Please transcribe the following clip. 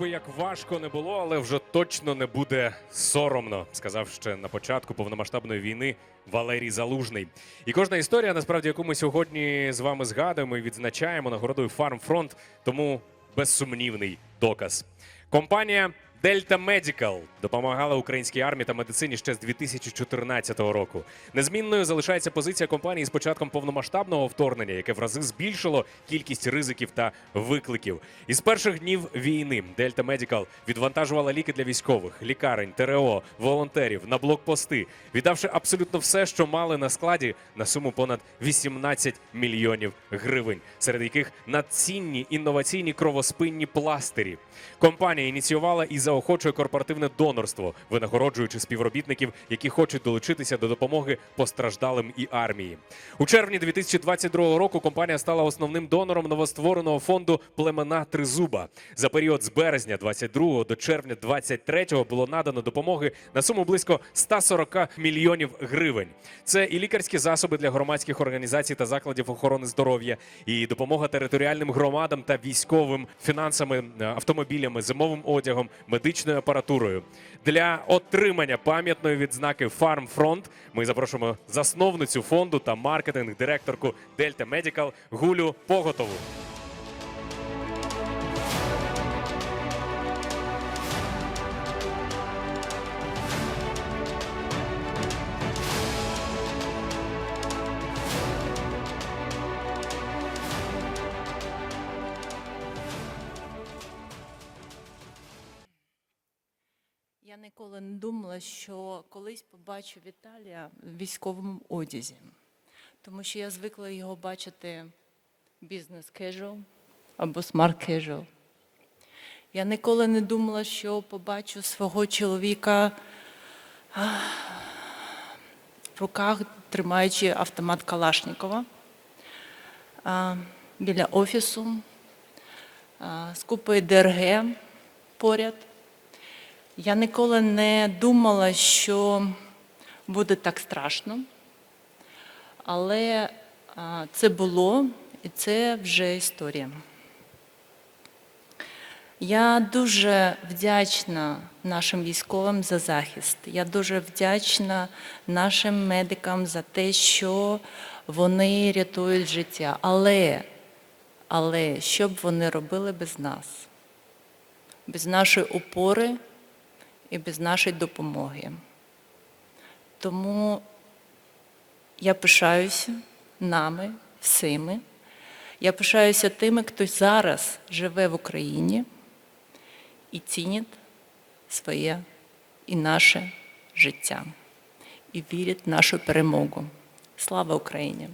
би як важко не було, але вже точно не буде соромно, сказав ще на початку повномасштабної війни Валерій Залужний. І кожна історія, насправді, яку ми сьогодні з вами згадуємо і відзначаємо нагородою Фармфронт, тому безсумнівний доказ. Компанія Delta Medical допомагала українській армії та медицині ще з 2014 року. Незмінною залишається позиція компанії з початком повномасштабного вторгнення, яке в рази збільшило кількість ризиків та викликів. Із перших днів війни Delta Medical відвантажувала ліки для військових, лікарень, ТРО, волонтерів на блокпости, віддавши абсолютно все, що мали на складі на суму понад 18 мільйонів гривень, серед яких надцінні інноваційні кровоспинні пластирі. Компанія ініціювала і заохочує корпоративне донорство, винагороджуючи співробітників, які хочуть долучитися до допомоги постраждалим і армії. У червні 2022 року компанія стала основним донором новоствореного фонду племена Тризуба. За період з березня 22 до червня 23 було надано допомоги на суму близько 140 мільйонів гривень. Це і лікарські засоби для громадських організацій та закладів охорони здоров'я, і допомога територіальним громадам та військовим фінансами, автомобілями, зимовим одягом, медичною апаратурою. Для отримання пам'ятної відзнаки Farmfront ми запрошуємо засновницю фонду та маркетинг-директорку Delta Medical Гулю Поготову. Ніколи не думала, що колись побачу Віталія в військовому одязі, тому що я звикла його бачити бізнес casual або smart casual. Я ніколи не думала, що побачу свого чоловіка в руках, тримаючи автомат Калашникова біля офісу, з купою ДРГ поряд. Я ніколи не думала, що буде так страшно, але це було і це вже історія. Я дуже вдячна нашим військовим за захист. Я дуже вдячна нашим медикам за те, що вони рятують життя. Але, але що б вони робили без нас? Без нашої опори і без нашої допомоги. Тому я пишаюся нами, всіми. Я пишаюся тими, хто зараз живе в Україні і цінить своє і наше життя, і вірить в нашу перемогу. Слава Україні!